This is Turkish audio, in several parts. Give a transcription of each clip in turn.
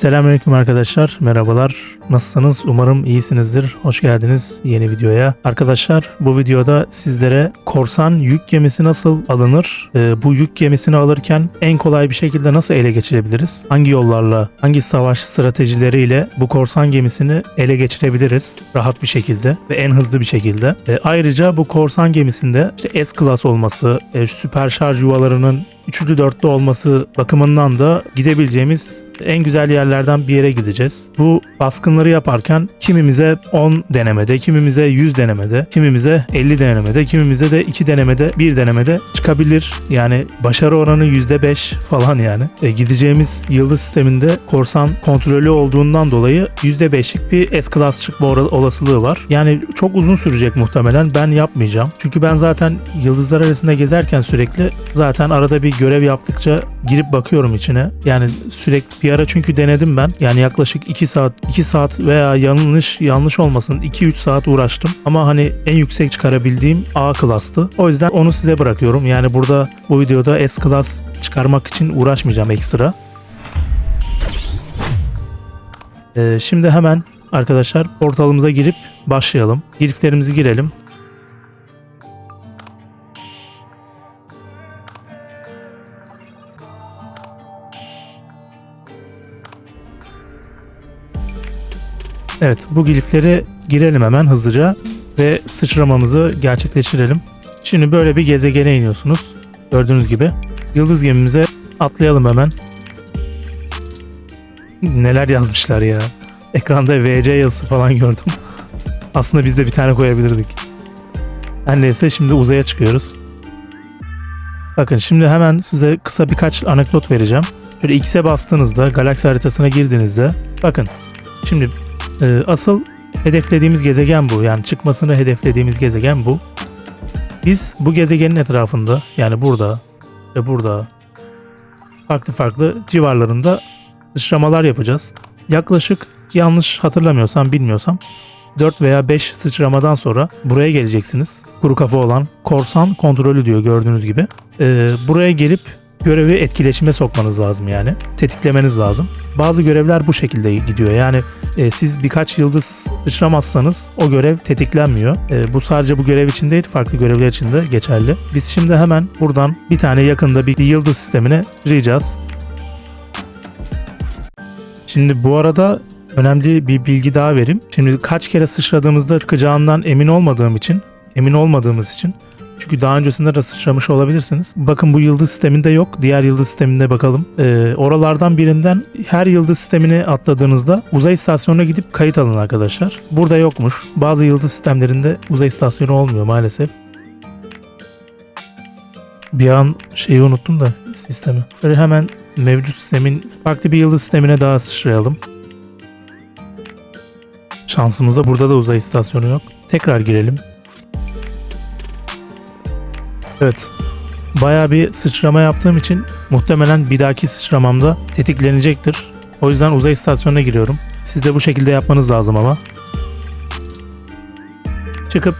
Selamünaleyküm arkadaşlar. Merhabalar. Nasılsınız? Umarım iyisinizdir. Hoş geldiniz yeni videoya. Arkadaşlar bu videoda sizlere korsan yük gemisi nasıl alınır? Ee, bu yük gemisini alırken en kolay bir şekilde nasıl ele geçirebiliriz? Hangi yollarla, hangi savaş stratejileriyle bu korsan gemisini ele geçirebiliriz? Rahat bir şekilde ve en hızlı bir şekilde. Ee, ayrıca bu korsan gemisinde işte S-Class olması, e, süper şarj yuvalarının üçlü dörtlü olması bakımından da gidebileceğimiz en güzel yerlerden bir yere gideceğiz. Bu baskınları yaparken kimimize 10 denemede, kimimize 100 denemede, kimimize 50 denemede, kimimize de 2 denemede, 1 denemede çıkabilir. Yani başarı oranı %5 falan yani. E, gideceğimiz yıldız sisteminde korsan kontrolü olduğundan dolayı %5'lik bir S-Class çıkma olasılığı var. Yani çok uzun sürecek muhtemelen. Ben yapmayacağım. Çünkü ben zaten yıldızlar arasında gezerken sürekli zaten arada bir görev yaptıkça girip bakıyorum içine. Yani sürekli bir ara çünkü denedim ben. Yani yaklaşık 2 saat 2 saat veya yanlış yanlış olmasın 2-3 saat uğraştım. Ama hani en yüksek çıkarabildiğim A klastı. O yüzden onu size bırakıyorum. Yani burada bu videoda S klas çıkarmak için uğraşmayacağım ekstra. Ee, şimdi hemen arkadaşlar portalımıza girip başlayalım. Giriflerimizi girelim. Evet bu glifleri girelim hemen hızlıca ve sıçramamızı gerçekleştirelim. Şimdi böyle bir gezegene iniyorsunuz. Gördüğünüz gibi. Yıldız gemimize atlayalım hemen. Neler yazmışlar ya. Ekranda VC yazısı falan gördüm. Aslında biz de bir tane koyabilirdik. Her neyse şimdi uzaya çıkıyoruz. Bakın şimdi hemen size kısa birkaç anekdot vereceğim. Şöyle X'e bastığınızda, galaksi haritasına girdiğinizde bakın şimdi ee, asıl hedeflediğimiz gezegen bu. Yani çıkmasını hedeflediğimiz gezegen bu. Biz bu gezegenin etrafında yani burada ve burada farklı farklı civarlarında sıçramalar yapacağız. Yaklaşık yanlış hatırlamıyorsam bilmiyorsam 4 veya 5 sıçramadan sonra buraya geleceksiniz. Kuru kafa olan korsan kontrolü diyor gördüğünüz gibi. Ee, buraya gelip görevi etkileşime sokmanız lazım yani. Tetiklemeniz lazım. Bazı görevler bu şekilde gidiyor. Yani e, siz birkaç yıldız sıçramazsanız o görev tetiklenmiyor. E, bu sadece bu görev için değil farklı görevler için de geçerli. Biz şimdi hemen buradan bir tane yakında bir, yıldız sistemine gireceğiz. Şimdi bu arada önemli bir bilgi daha vereyim. Şimdi kaç kere sıçradığımızda çıkacağından emin olmadığım için, emin olmadığımız için çünkü daha öncesinde de sıçramış olabilirsiniz. Bakın bu yıldız sisteminde yok. Diğer yıldız sisteminde bakalım. Ee, oralardan birinden her yıldız sistemini atladığınızda uzay istasyonuna gidip kayıt alın arkadaşlar. Burada yokmuş. Bazı yıldız sistemlerinde uzay istasyonu olmuyor maalesef. Bir an şeyi unuttum da sistemi. Böyle hemen mevcut sistemin farklı bir yıldız sistemine daha sıçrayalım. Şansımızda burada da uzay istasyonu yok. Tekrar girelim. Evet. Bayağı bir sıçrama yaptığım için muhtemelen bir dahaki sıçramamda tetiklenecektir. O yüzden uzay istasyonuna giriyorum. Siz de bu şekilde yapmanız lazım ama. Çıkıp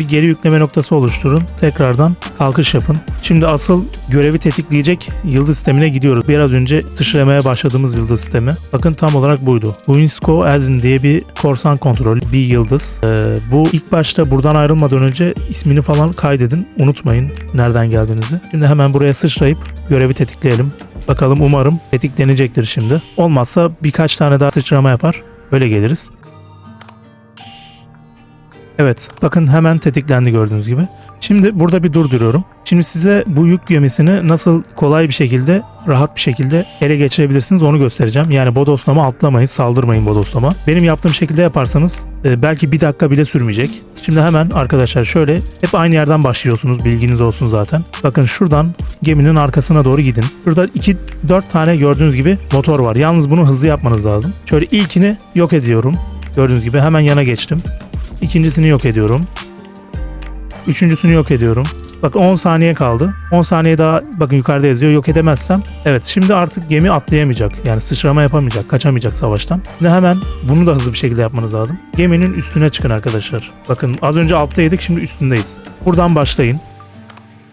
bir geri yükleme noktası oluşturun. Tekrardan kalkış yapın. Şimdi asıl görevi tetikleyecek yıldız sistemine gidiyoruz. Biraz önce sıçramaya başladığımız yıldız sistemi. Bakın tam olarak buydu. Winsko Azim diye bir korsan kontrol, bir yıldız. Ee, bu ilk başta buradan ayrılmadan önce ismini falan kaydedin. Unutmayın nereden geldiğinizi. Şimdi hemen buraya sıçrayıp görevi tetikleyelim. Bakalım umarım tetiklenecektir şimdi. Olmazsa birkaç tane daha sıçrama yapar. Böyle geliriz. Evet bakın hemen tetiklendi gördüğünüz gibi. Şimdi burada bir durduruyorum. Şimdi size bu yük gemisini nasıl kolay bir şekilde, rahat bir şekilde ele geçirebilirsiniz onu göstereceğim. Yani bodoslama atlamayın, saldırmayın bodoslama. Benim yaptığım şekilde yaparsanız e, belki bir dakika bile sürmeyecek. Şimdi hemen arkadaşlar şöyle hep aynı yerden başlıyorsunuz bilginiz olsun zaten. Bakın şuradan geminin arkasına doğru gidin. Şurada 2-4 tane gördüğünüz gibi motor var. Yalnız bunu hızlı yapmanız lazım. Şöyle ilkini yok ediyorum. Gördüğünüz gibi hemen yana geçtim. İkincisini yok ediyorum. Üçüncüsünü yok ediyorum. Bak 10 saniye kaldı. 10 saniye daha bakın yukarıda yazıyor. Yok edemezsem. Evet şimdi artık gemi atlayamayacak. Yani sıçrama yapamayacak. Kaçamayacak savaştan. Şimdi hemen bunu da hızlı bir şekilde yapmanız lazım. Geminin üstüne çıkın arkadaşlar. Bakın az önce alttaydık şimdi üstündeyiz. Buradan başlayın.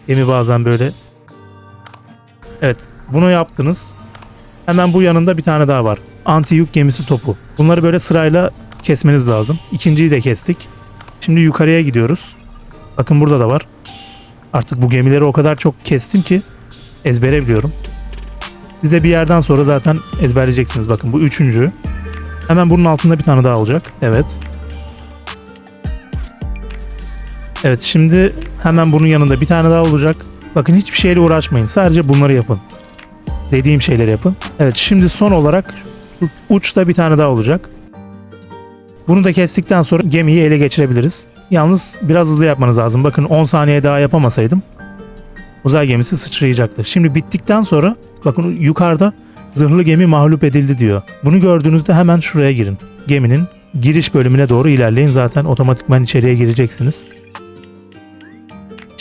Gemi bazen böyle. Evet bunu yaptınız. Hemen bu yanında bir tane daha var. Anti yük gemisi topu. Bunları böyle sırayla kesmeniz lazım. İkinciyi de kestik. Şimdi yukarıya gidiyoruz. Bakın burada da var. Artık bu gemileri o kadar çok kestim ki ezbere biliyorum. Size bir yerden sonra zaten ezberleyeceksiniz. Bakın bu üçüncü. Hemen bunun altında bir tane daha olacak. Evet. Evet şimdi hemen bunun yanında bir tane daha olacak. Bakın hiçbir şeyle uğraşmayın. Sadece bunları yapın. Dediğim şeyleri yapın. Evet şimdi son olarak uçta bir tane daha olacak. Bunu da kestikten sonra gemiyi ele geçirebiliriz. Yalnız biraz hızlı yapmanız lazım. Bakın 10 saniye daha yapamasaydım uzay gemisi sıçrayacaktı. Şimdi bittikten sonra bakın yukarıda zırhlı gemi mağlup edildi diyor. Bunu gördüğünüzde hemen şuraya girin. Geminin giriş bölümüne doğru ilerleyin. Zaten otomatikman içeriye gireceksiniz.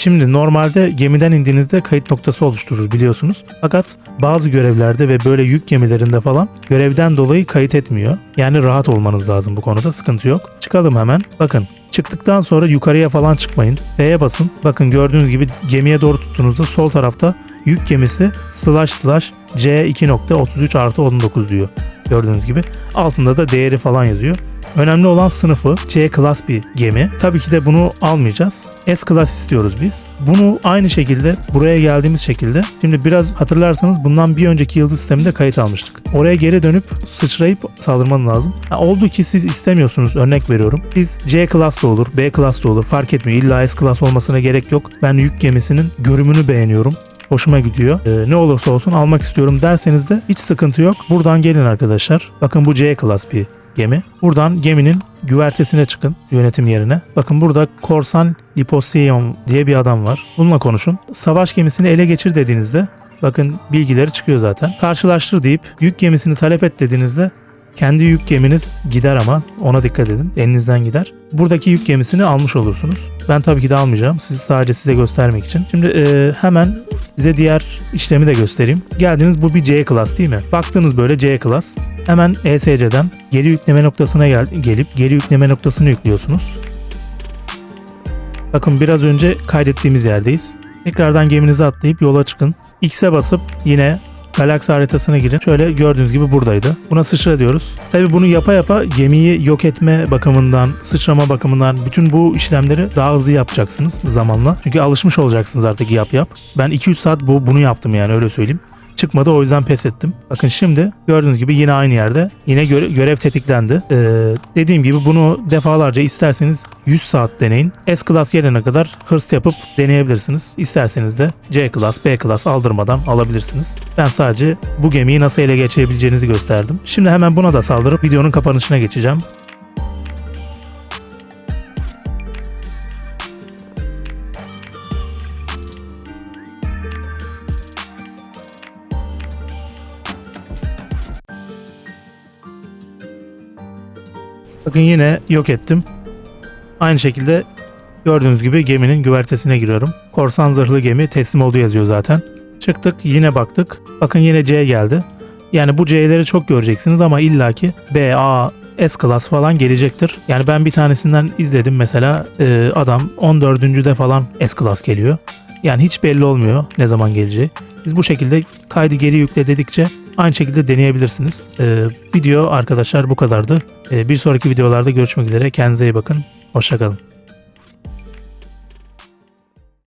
Şimdi normalde gemiden indiğinizde kayıt noktası oluşturur biliyorsunuz. Fakat bazı görevlerde ve böyle yük gemilerinde falan görevden dolayı kayıt etmiyor. Yani rahat olmanız lazım bu konuda sıkıntı yok. Çıkalım hemen. Bakın çıktıktan sonra yukarıya falan çıkmayın. F'ye basın. Bakın gördüğünüz gibi gemiye doğru tuttuğunuzda sol tarafta yük gemisi slash slash C2.33 artı 19 diyor. Gördüğünüz gibi. Altında da değeri falan yazıyor. Önemli olan sınıfı C klas bir gemi. Tabii ki de bunu almayacağız. S klas istiyoruz biz. Bunu aynı şekilde buraya geldiğimiz şekilde şimdi biraz hatırlarsanız bundan bir önceki yıldız sisteminde kayıt almıştık. Oraya geri dönüp sıçrayıp saldırman lazım. Ha, oldu ki siz istemiyorsunuz örnek veriyorum. Biz C klas da olur, B klas da olur fark etmiyor. İlla S klas olmasına gerek yok. Ben yük gemisinin görümünü beğeniyorum hoşuma gidiyor. Ee, ne olursa olsun almak istiyorum derseniz de hiç sıkıntı yok. Buradan gelin arkadaşlar. Bakın bu C klas bir gemi. Buradan geminin güvertesine çıkın yönetim yerine. Bakın burada Korsan Liposeion diye bir adam var. Bununla konuşun. Savaş gemisini ele geçir dediğinizde bakın bilgileri çıkıyor zaten. Karşılaştır deyip yük gemisini talep et dediğinizde kendi yük geminiz gider ama ona dikkat edin. Elinizden gider. Buradaki yük gemisini almış olursunuz. Ben tabii ki de almayacağım. Sizi sadece size göstermek için. Şimdi e, hemen size diğer işlemi de göstereyim. Geldiniz bu bir C klas değil mi? Baktınız böyle C klas. Hemen ESC'den geri yükleme noktasına gel gelip geri yükleme noktasını yüklüyorsunuz. Bakın biraz önce kaydettiğimiz yerdeyiz. Tekrardan geminize atlayıp yola çıkın. X'e basıp yine galaksi haritasına girin. Şöyle gördüğünüz gibi buradaydı. Buna sıçra diyoruz. Tabi bunu yapa yapa gemiyi yok etme bakımından, sıçrama bakımından bütün bu işlemleri daha hızlı yapacaksınız zamanla. Çünkü alışmış olacaksınız artık yap yap. Ben 2-3 saat bu bunu yaptım yani öyle söyleyeyim. Çıkmadı o yüzden pes ettim. Bakın şimdi gördüğünüz gibi yine aynı yerde. Yine göre- görev tetiklendi. Ee, dediğim gibi bunu defalarca isterseniz 100 saat deneyin. S Class gelene kadar hırs yapıp deneyebilirsiniz. İsterseniz de C Class, B Class aldırmadan alabilirsiniz. Ben sadece bu gemiyi nasıl ele geçirebileceğinizi gösterdim. Şimdi hemen buna da saldırıp videonun kapanışına geçeceğim. Bakın yine yok ettim. Aynı şekilde gördüğünüz gibi geminin güvertesine giriyorum. Korsan zırhlı gemi teslim oldu yazıyor zaten. Çıktık yine baktık. Bakın yine C geldi. Yani bu C'leri çok göreceksiniz ama illaki B, A, S class falan gelecektir. Yani ben bir tanesinden izledim mesela e, adam 14. de falan S class geliyor. Yani hiç belli olmuyor ne zaman geleceği. Biz bu şekilde kaydı geri yükle dedikçe aynı şekilde deneyebilirsiniz. E, video arkadaşlar bu kadardı. E, bir sonraki videolarda görüşmek üzere. Kendinize iyi bakın. Hoşçakalın.